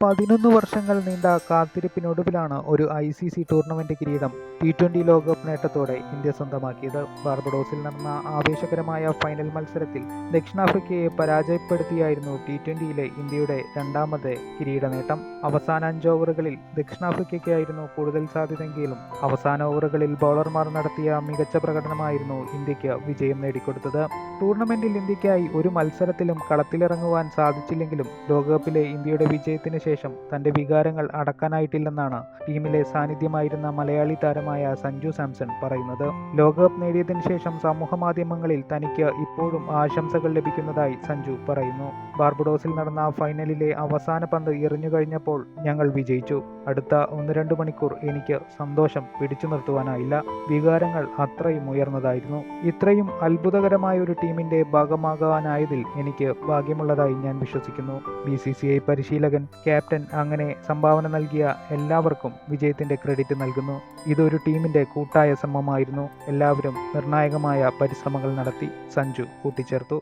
പതിനൊന്ന് വർഷങ്ങൾ നീണ്ട കാത്തിരിപ്പിനൊടുവിലാണ് ഒരു ഐ സി സി ടൂർണമെന്റ് കിരീടം ടി ട്വന്റി ലോകകപ്പ് നേട്ടത്തോടെ ഇന്ത്യ സ്വന്തമാക്കിയത്. ബാർബഡോസിൽ നടന്ന ആവേശകരമായ ഫൈനൽ മത്സരത്തിൽ ദക്ഷിണാഫ്രിക്കയെ പരാജയപ്പെടുത്തിയായിരുന്നു ടി ട്വന്റിയിലെ ഇന്ത്യയുടെ രണ്ടാമത് കിരീട നേട്ടം. അവസാന അഞ്ച് ഓവറുകളിൽ ദക്ഷിണാഫ്രിക്കയ്ക്കായിരുന്നു കൂടുതൽ സാധ്യതയെങ്കിലും അവസാന ഓവറുകളിൽ ബൗളർമാർ നടത്തിയ മികച്ച പ്രകടനമായിരുന്നു ഇന്ത്യയ്ക്ക് വിജയം നേടിക്കൊടുത്തത്. ടൂർണമെന്റിൽ ഇന്ത്യക്കായി ഒരു മത്സരത്തിലും കളത്തിലിറങ്ങുവാൻ സാധിച്ചില്ലെങ്കിലും ലോകകപ്പിലെ ഇന്ത്യയുടെ വിജയത്തിന് ശേഷം തന്റെ വികാരങ്ങൾ അടക്കാനായിട്ടില്ലെന്നാണ് ടീമിലെ സാന്നിധ്യമായിരുന്ന മലയാളി താരമായ സഞ്ജു സാംസൺ പറയുന്നത്. ലോകകപ്പ് നേടിയതിനു ശേഷം സമൂഹ മാധ്യമങ്ങളിൽ തനിക്ക് ഇപ്പോഴും ആശംസകൾ ലഭിക്കുന്നതായി സഞ്ജു പറയുന്നു. ബാർബഡോസിൽ നടന്ന ഫൈനലിലെ അവസാന പന്ത് എറിഞ്ഞു കഴിഞ്ഞപ്പോൾ ഞങ്ങൾ വിജയിച്ചു. അടുത്ത ഒന്ന് രണ്ട് മണിക്കൂർ എനിക്ക് സന്തോഷം പിടിച്ചു നിർത്തുവാനായില്ല. വികാരങ്ങൾ അത്രയും ഉയർന്നതായിരുന്നു. ഇത്രയും അത്ഭുതകരമായ ഒരു ടീമിന്റെ ഭാഗമാകാനായതിൽ എനിക്ക് ഭാഗ്യമുള്ളതായി ഞാൻ വിശ്വസിക്കുന്നു. ബി സി സി ഐ പരിശീലകൻ ക്യാപ്റ്റൻ അങ്ങനെ സംഭാവന നൽകിയ എല്ലാവർക്കും വിജയത്തിന്റെ ക്രെഡിറ്റ് നൽകുന്നു. ഇതൊരു ടീമിന്റെ കൂട്ടായ ശ്രമമായിരുന്നു എല്ലാവരും നിർണായകമായ പരിശ്രമങ്ങൾ നടത്തി. സഞ്ജു കൂട്ടിച്ചേർത്തു.